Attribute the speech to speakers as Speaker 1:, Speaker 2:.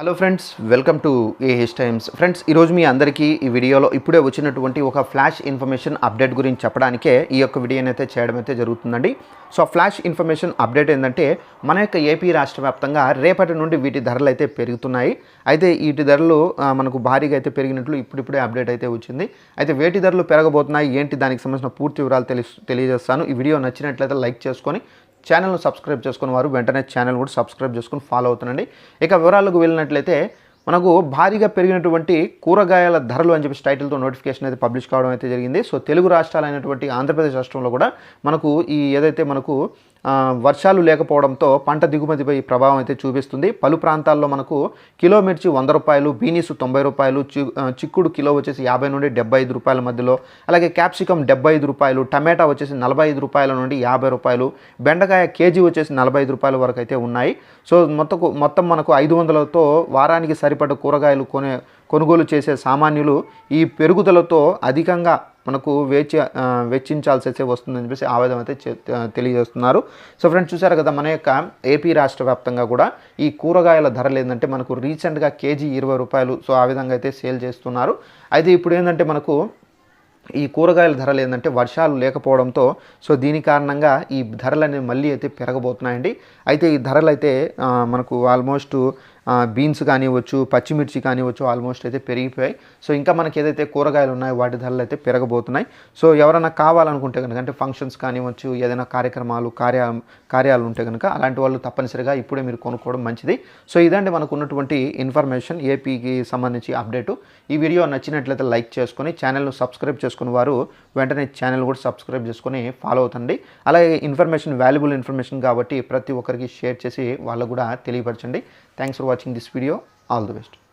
Speaker 1: Hello friends welcome to AH times friends ఈరోజు మీ అందరికీ ఈ వీడియోలో ఇప్పుడే వచ్చినటువంటి ఒక ఫ్లాష్ ఇన్ఫర్మేషన్ అప్డేట్ గురించి చెప్పడానికే ఈ యొక్క వీడియోని అయితే చేయడం అయితే జరుగుతుందండి. సో ఫ్లాష్ ఇన్ఫర్మేషన్ అప్డేట్ ఏంటంటే మన యొక్క ఏపీ రాష్ట్ర వ్యాప్తంగా రేపటి నుండి వీటి ధరలు అయితే పెరుగుతున్నాయి. అయితే వీటి ధరలు మనకు భారీగా అయితే పెరిగినట్లు ఇప్పుడిప్పుడే అప్డేట్ అయితే వచ్చింది. అయితే వేటి ధరలు పెరగబోతున్నాయి ఏంటి దానికి సంబంధించిన పూర్తి వివరాలు తెలియజేస్తాను. ఈ వీడియో నచ్చినట్లయితే లైక్ చేసుకొని ఛానల్ను సబ్స్క్రైబ్ చేసుకున్న వారు వెంటనే ఛానల్ కూడా సబ్స్క్రైబ్ చేసుకుని ఫాలో అవుతుండండి. ఇక వివరాలకు వెళ్ళినట్లయితే మనకు భారీగా పెరిగినటువంటి కూరగాయల ధరలు అని చెప్పి టైటిల్తో నోటిఫికేషన్ అయితే పబ్లిష్ కావడం అయితే జరిగింది. సో తెలుగు రాష్ట్రాలైనటువంటి ఆంధ్రప్రదేశ్ రాష్ట్రంలో కూడా మనకు ఈ ఏదైతే మనకు వర్షాలు లేకపోవడంతో పంట దిగుమతిపై ప్రభావం అయితే చూపిస్తుంది. పలు ప్రాంతాల్లో మనకు కిలో మిర్చి వంద రూపాయలు బీనీసు తొంభై రూపాయలు చి- చిక్కుడు కిలో వచ్చేసి యాభై నుండి డెబ్బై ఐదు రూపాయల మధ్యలో అలాగే క్యాప్సికం డెబ్బై ఐదు రూపాయలు టమాటా వచ్చేసి నలభై ఐదు రూపాయల నుండి యాభై రూపాయలు బెండకాయ కేజీ వచ్చేసి నలభై ఐదు రూపాయల వరకు అయితే ఉన్నాయి. సో మొత్తం మొత్తం మనకు ఐదు వందలతో వారానికి సరిపడ కూరగాయలు కొనే కొనుగోలు చేసే సామాన్యులు ఈ పెరుగుదలతో అధికంగా మనకు వేచి వెచ్చించాల్సి అయితే వస్తుందని చెప్పేసి ఆవేదన అయితే తెలియజేస్తున్నారు. సో ఫ్రెండ్స్ చూసారు కదా మన యొక్క ఏపీ రాష్ట్ర వ్యాప్తంగా కూడా ఈ కూరగాయల ధరలు ఏంటంటే మనకు రీసెంట్గా కేజీ ఇరవై రూపాయలు సో ఆ విధంగా అయితే సేల్ చేస్తున్నారు. అయితే ఇప్పుడు ఏంటంటే మనకు ఈ కూరగాయల ధరలు ఏంటంటే వర్షాలు లేకపోవడంతో సో దీని కారణంగా ఈ ధరలు అనేవి మళ్ళీ అయితే పెరగబోతున్నాయండి. అయితే ఈ ధరలు అయితే మనకు ఆల్మోస్ట్ బీన్స్ కానివ్వచ్చు పచ్చిమిర్చి కానివ్వచ్చు ఆల్మోస్ట్ అయితే పెరిగిపోయాయి. సో ఇంకా మనకి ఏదైతే కూరగాయలు ఉన్నాయో వాటి ధరలు అయితే పెరగబోతున్నాయి. సో ఎవరైనా కావాలనుకుంటే కనుక అంటే ఫంక్షన్స్ కానివ్వచ్చు ఏదైనా కార్యక్రమాలు కార్య కార్యాలు ఉంటే కనుక అలాంటి వాళ్ళు తప్పనిసరిగా ఇప్పుడే మీరు కొనుక్కోవడం మంచిది. సో ఇదండి మనకు ఉన్నటువంటి ఇన్ఫర్మేషన్ ఏపీకి సంబంధించి అప్డేటు ఈ వీడియో నచ్చినట్లయితే లైక్ చేసుకొని ఛానల్ను సబ్స్క్రైబ్ చేసుకుని వారు వెంటనే ఛానల్ కూడా సబ్స్క్రైబ్ చేసుకొని ఫాలో అవుతండి. అలాగే ఇన్ఫర్మేషన్ వాల్యుబుల్ ఇన్ఫర్మేషన్ కాబట్టి ప్రతి ఒక్కరికి షేర్ చేసి వాళ్ళకు కూడా తెలియపరచండి. Thanks for watching watching this video. All the best.